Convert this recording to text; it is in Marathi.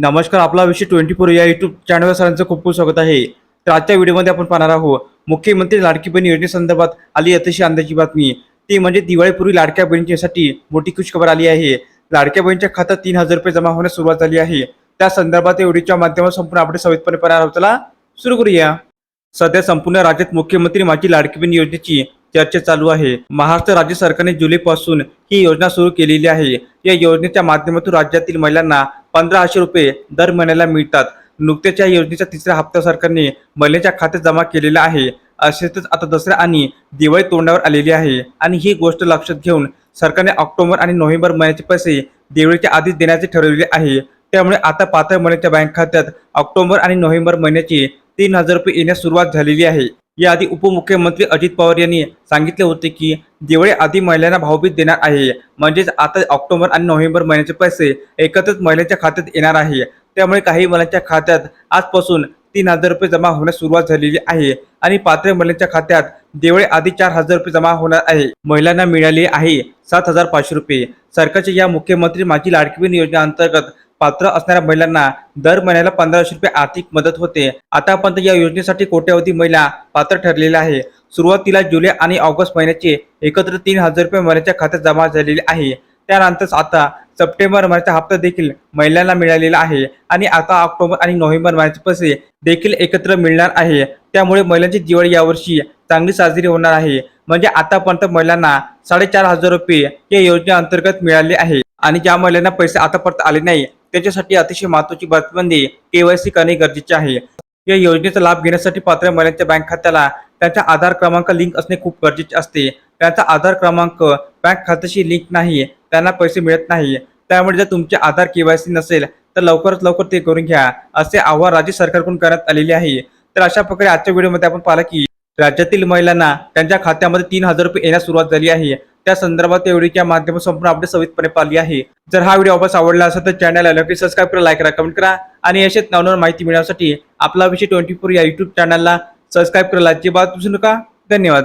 नमस्कार आपला विषय ट्वेंटी फोर या युट्यूब चॅनलवर सरांचं खूप खूप स्वागत आहे. तर आजच्या व्हिडिओमध्ये आपण पाहणार आहोत मुख्यमंत्री लाडकी बहीण योजनेसंदर्भात आली अतिशय अंदाची बातमी. ती म्हणजे दिवाळीपूर्वी लाडक्या बहिणीसाठी मोठी खुशखबर आली आहे. लाडक्या बहिणीच्या खात्यात तीन हजार रुपये जमा होण्यास सुरुवात झाली आहे. त्या संदर्भात या व्हिडिओच्या माध्यमातून संपूर्ण आपण सविस्तरपणे पाहणार आहोत. चला सुरू करूया. सध्या संपूर्ण राज्यात मुख्यमंत्री माझी लाडकी बहीण योजनेची चर्चा चालू आहे. महाराष्ट्र राज्य सरकारने जुलैपासून ही योजना सुरू केलेली आहे. या योजनेच्या माध्यमातून राज्यातील महिलांना पंधराशे रुपये दर महिन्याला मिळतात. नुकत्याच या योजनेचा तिसऱ्या हप्ता सरकारने महिलेच्या खात्यात जमा केलेला आहे. असेच आता दसरा आणि दिवाळी तोंडावर आलेली आहे. आणि ही गोष्ट लक्षात घेऊन सरकारने ऑक्टोबर आणि नोव्हेंबर महिन्याचे पैसे दिवाळीच्या आधीच देण्याचे ठरवले आहे. त्यामुळे आता पात्र महिन्याच्या बँक खात्यात ऑक्टोबर आणि नोव्हेंबर महिन्याचे तीन हजार रुपये येण्यास सुरुवात झालेली आहे. याआधी उपमुख्यमंत्री अजित पवार यांनी सांगितले होते की दिवाळी आधी महिलांना भावभीत देणार आहे. म्हणजेच आता ऑक्टोबर आणि नोव्हेंबर महिन्याचे पैसे एकत्रच महिलांच्या खात्यात येणार आहे. त्यामुळे काही महिलांच्या खात्यात आजपासून तीन हजार रुपये जमा होण्यास सुरुवात झालेली आहे आणि पात्र महिलांच्या खात्यात दिवाळी आधी चार हजार रुपये जमा होणार आहे. महिलांना मिळाले आहे सात हजार पाचशे रुपये. सरकारच्या या मुख्यमंत्री माझी लाडकी बहीण योजनेअंतर्गत पात्र असणाऱ्या महिलांना दर महिन्याला पंधराशे रुपये आर्थिक मदत होते. आतापर्यंत या योजनेसाठी कोट्यावधी महिला पात्र ठरलेल्या आहे. सुरुवातीला जुलै आणि ऑगस्ट महिन्याचे एकत्र तीन हजार रुपये महिन्याच्या खात्यात जमा झालेले आहे. त्यानंतर आता सप्टेंबर महिन्याचा हप्ता देखील महिलांना मिळालेला आहे आणि आता ऑक्टोबर आणि नोव्हेंबर महिन्याचे पैसे देखील एकत्र मिळणार आहे. त्यामुळे महिलांची दिवाळी यावर्षी चांगली साजरी होणार आहे. म्हणजे आतापर्यंत महिलांना साडेचार हजार रुपये या योजनेअंतर्गत मिळाले आहे. आणि ज्या महिलांना पैसे आतापर्यंत आले नाही त्याच्यासाठी अतिशय महत्वाची बातमी म्हणजे केवायसी करणे गरजेचे आहे. या योजनेचा लाभ घेण्यासाठी पात्र महिलांच्या बँक खात्याला त्यांचा आधार क्रमांक लिंक असणे खूप गरजेचे असते. त्यांचा आधार क्रमांक बँक खात्याशी लिंक नाही त्यांना पैसे मिळत नाही. त्यामुळे जर तुमचे आधार केवायसी नसेल तर लवकरात लवकर ते करून घ्या. असे आवाहन राज्य सरकारकडून करण्यात आलेले आहे. तर अशा प्रकारे आजच्या व्हिडिओमध्ये आपण पाहिलं की राज्यातील महिलांना त्यांच्या खात्यामध्ये तीन हजार रुपये येण्यास सुरुवात झाली आहे. त्या संदर्भात या व्हिडिओच्या माध्यमातून संपूर्ण अपडेट सवितपणे पाहिली आहे. जर हा व्हिडिओ आपल्याला आवडला असेल तर चॅनलला नक्की सबस्क्राईब करा लाईक करा कमेंट करा आणि असेच नवनवीन माहिती मिळवण्यासाठी आपला विषय ट्वेंटी फोर या युट्यूब चॅनलला सबस्क्राईब करायला अजिबात विसरू नका. धन्यवाद.